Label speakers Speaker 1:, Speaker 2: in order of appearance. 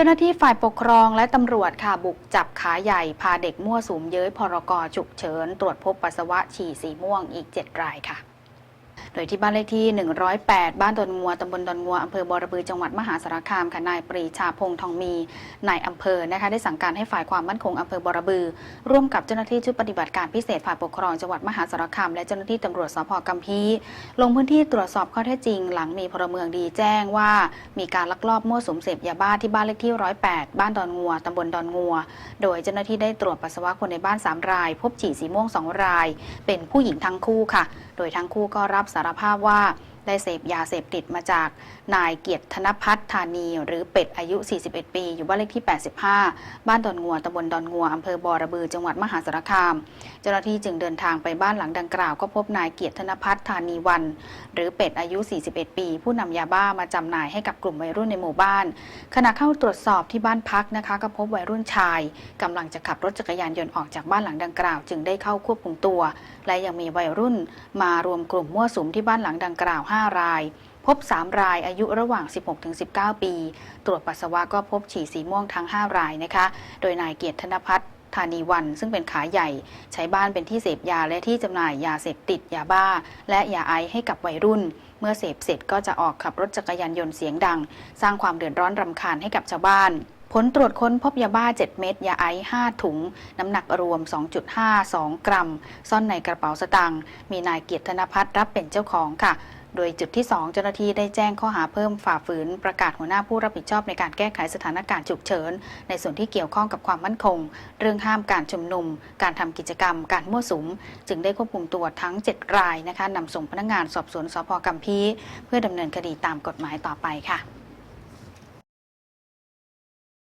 Speaker 1: จ้าหน้าที่ฝ่ายปกครองและตำรวจค่ะบุกจับขาใหญ่ พาเด็กมั่วสุมเย้ยพรกฉุกเฉิน ตรวจพบปัสสาวะฉี่สีม่วงอีก 7 รายค่ะ โดยที่บ้านเลขที่ 108 บ้านดอนงัวตำบลดอนงัวอำเภอบอระบือจังหวัดมหาสารคามค่ะนายปรีชาพงษ์ทองมีนายอำเภอนะคะได้สั่งการให้ฝ่ายความมั่นคงอำเภอบอระบือ ร่วมกับเจ้าหน้าที่ชุดปฏิบัติการพิเศษฝ่ายปกครองจังหวัดมหาสารคามและเจ้าหน้าที่ตำรวจสพกัมพีลงพื้นที่ตรวจสอบข้อเท็จจริง หลังมีพลเมืองดีแจ้งว่า มีการลักลอบมั่วสุมเสพยาบ้าที่บ้านเลขที่ 108 บ้านดอนงัวตำบลดอนงัว โดยเจ้าหน้าที่ได้ตรวจปัสสาวะคนในบ้าน 3 ราย พบฉี่สีม่วง 2 ราย เป็นผู้หญิงทั้งคู่ค่ะ โดยทั้งคู่ก็รับสารภาพว่า ได้เสพยาเสพติดมาจากนายเกียรติธนพัฒน์ธานี หรือเป็ดอายุ 41 ปี อยู่บ้านเลขที่ 85 บ้านดอนงัวตำบลดอนงัวอำเภอบอระบือจังหวัดมหาสารคาม เจ้าหน้าที่จึงเดินทางไปบ้านหลังดังกล่าวก็พบนายเกียรติธนพัฒน์ธานีวัน หรือเป็ดอายุ 41 ปี ผู้นำยาบ้ามาจำหน่ายให้กับกลุ่มวัยรุ่นในหมู่บ้าน ขณะเข้าตรวจสอบที่บ้านพักนะคะก็พบวัยรุ่นชายกำลังจะขับรถจักรยานยนต์ออกจากบ้านหลังดังกล่าว จึงได้เข้าควบคุมตัว และยังมีวัยรุ่นมารวมกลุ่มมั่วสุมที่บ้านหลังดังกล่าว5ราย พบ 3 รายอายุระหว่าง 16-19 ปี ตรวจปัสสาวะก็พบฉี่สีม่วงทั้ง 5 รายนะคะ โดยนายเกียรติธนพัฒน์ธานีวัน ซึ่งเป็นขาใหญ่ ใช้บ้านเป็นที่เสพยาและที่จำหน่ายยาเสพติดยาบ้า และยาไอซ์ให้กับวัยรุ่น เมื่อเสพเสร็จก็จะออกขับรถจักรยานยนต์เสียงดัง สร้างความเดือดร้อนรำคาญให้กับชาวบ้านผลตรวจค้นพบยาบ้า 7 เม็ด ยาไอซ์5ถุง น้ำหนักรวม 2.52 กรัม ซ่อนในกระเป๋าสตางค์ มีนายเกียรติธนพัฒน์รับเป็นเจ้าของค่ะ โดยจุดที่ 2 เจ้าหน้าที่ได้แจ้งข้อหาเพิ่มฝ่าฝืนประกาศหัวหน้าผู้รับผิดชอบในการแก้ไขสถานการณ์ฉุกเฉิน ในส่วนที่เกี่ยวข้องกับความมั่นคง เรื่องห้ามการชุมนุม การทำกิจกรรม การมั่วสุม จึงได้ควบคุมตัวทั้ง 7 รายนะคะนำส่งพนักงานสอบสวนสพกัมพีเพื่อดำเนินคดีตามกฎหมายต่อไปค่ะ